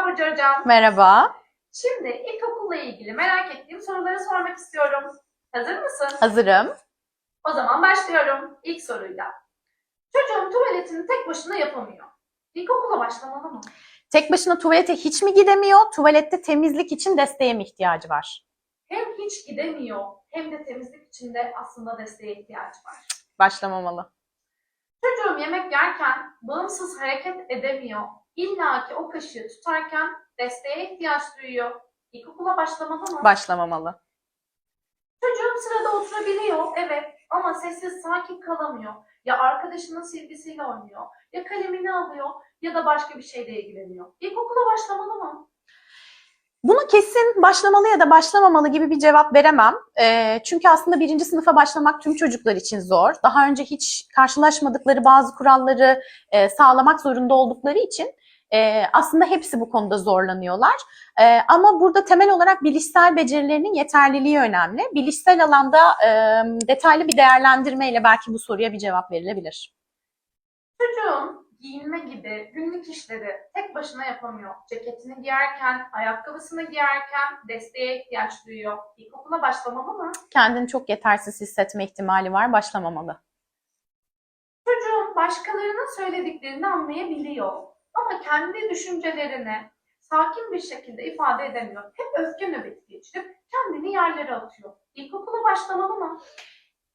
Merhaba Burcu Hocam. Merhaba, Şimdi ilkokulla ilgili merak ettiğim soruları sormak istiyorum. Hazır mısın? hazırım. O zaman başlıyorum ilk soruyla. Çocuğum tuvaletini tek başına yapamıyor. İlkokula başlamalı mı? Tek başına tuvalete hiç mi gidemiyor? Tuvalette temizlik için desteğe mi ihtiyacı var? Hem hiç gidemiyor hem de temizlik için de aslında desteğe ihtiyacı var. Başlamamalı. Çocuğum yemek yerken bağımsız hareket edemiyor. İlla ki o kaşığı tutarken desteğe ihtiyaç duyuyor. İlkokula başlamalı mı? Başlamamalı. Çocuğum sırada oturabiliyor, evet ama sessiz sakin kalamıyor. Ya arkadaşının silgisiyle oynuyor, ya kalemini alıyor ya da başka bir şeyle ilgileniyor. İlkokula başlamalı mı? Buna kesin başlamalı ya da başlamamalı gibi bir cevap veremem. Ee, çünkü aslında birinci sınıfa başlamak tüm çocuklar için zor. Daha önce hiç karşılaşmadıkları bazı kuralları e, sağlamak zorunda oldukları için e, aslında hepsi bu konuda zorlanıyorlar. E, ama burada temel olarak bilişsel becerilerinin yeterliliği önemli. Bilişsel alanda e, detaylı bir değerlendirmeyle belki bu soruya bir cevap verilebilir. Çocuğum giyinme gibi günlük işleri tek başına yapamıyor. Ceketini giyerken, ayakkabısını giyerken desteğe ihtiyaç duyuyor. İlkokula başlamalı mı? Kendini çok yetersiz hissetme ihtimali var, başlamamalı. Çocuğum başkalarının söylediklerini anlayabiliyor. Ama kendi düşüncelerini sakin bir şekilde ifade edemiyor. Hep öfke nöbeti geçirip kendini yerlere atıyor. İlkokula başlamalı mı?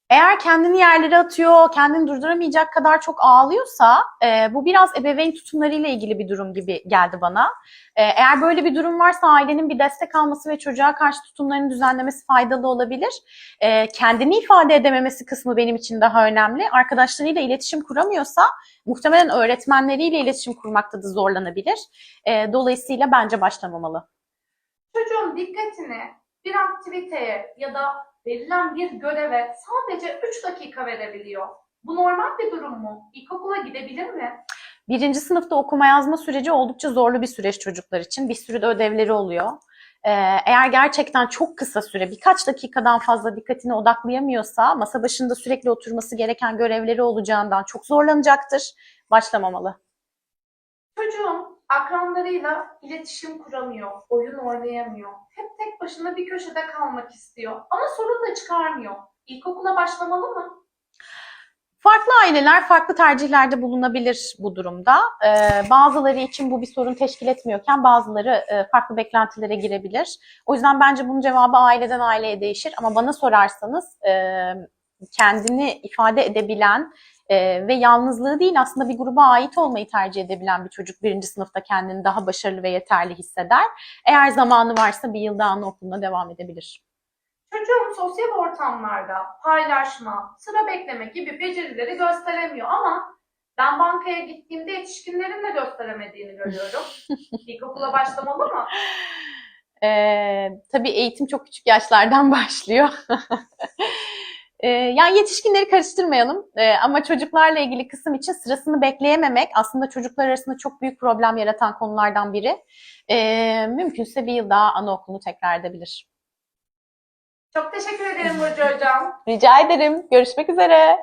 Eğer kendini yerlere atıyor, kendini durduramayacak kadar çok ağlıyorsa e, bu biraz ebeveyn tutumlarıyla ilgili bir durum gibi geldi bana. E, eğer böyle bir durum varsa ailenin bir destek alması ve çocuğa karşı tutumlarını düzenlemesi faydalı olabilir. E, kendini ifade edememesi kısmı benim için daha önemli. Arkadaşlarıyla iletişim kuramıyorsa muhtemelen öğretmenleriyle iletişim kurmakta da zorlanabilir. E, dolayısıyla bence başlamamalı. Çocuğun dikkatini bir aktiviteye ya da verilen bir göreve sadece 3 dakika verebiliyor. Bu normal bir durum mu? İlkokula gidebilir mi? Birinci sınıfta okuma yazma süreci oldukça zorlu bir süreç çocuklar için. Bir sürü de ödevleri oluyor. Ee, eğer gerçekten çok kısa süre, birkaç dakikadan fazla dikkatini odaklayamıyorsa, masa başında sürekli oturması gereken görevleri olacağından çok zorlanacaktır. Başlamamalı. Çocuğum akranlarıyla iletişim kuramıyor, oyun oynayamıyor. Hep tek başına bir köşede kalmak istiyor ama sorun da çıkarmıyor. İlkokula başlamalı mı? Farklı aileler farklı tercihlerde bulunabilir bu durumda. Ee, bazıları için bu bir sorun teşkil etmiyorken bazıları e, farklı beklentilere girebilir. O yüzden bence bunun cevabı aileden aileye değişir. Ama bana sorarsanız e, kendini ifade edebilen e, ve yalnızlığı değil aslında bir gruba ait olmayı tercih edebilen bir çocuk birinci sınıfta kendini daha başarılı ve yeterli hisseder. Eğer zamanı varsa bir yıl daha anaokuluna devam edebilir. Çocuğum sosyal ortamlarda paylaşma, sıra bekleme gibi becerileri gösteremiyor ama ben bankaya gittiğimde yetişkinlerin de gösteremediğini görüyorum. İlkokula başlamalı mı? Ee, tabii eğitim çok küçük yaşlardan başlıyor. Ee, yani yetişkinleri karıştırmayalım Ee, ama çocuklarla ilgili kısım için sırasını bekleyememek aslında çocuklar arasında çok büyük problem yaratan konulardan biri. Ee, mümkünse bir yıl daha anaokulunu tekrar edebilir. Çok teşekkür ederim Burcu Hocam. Rica ederim. Görüşmek üzere.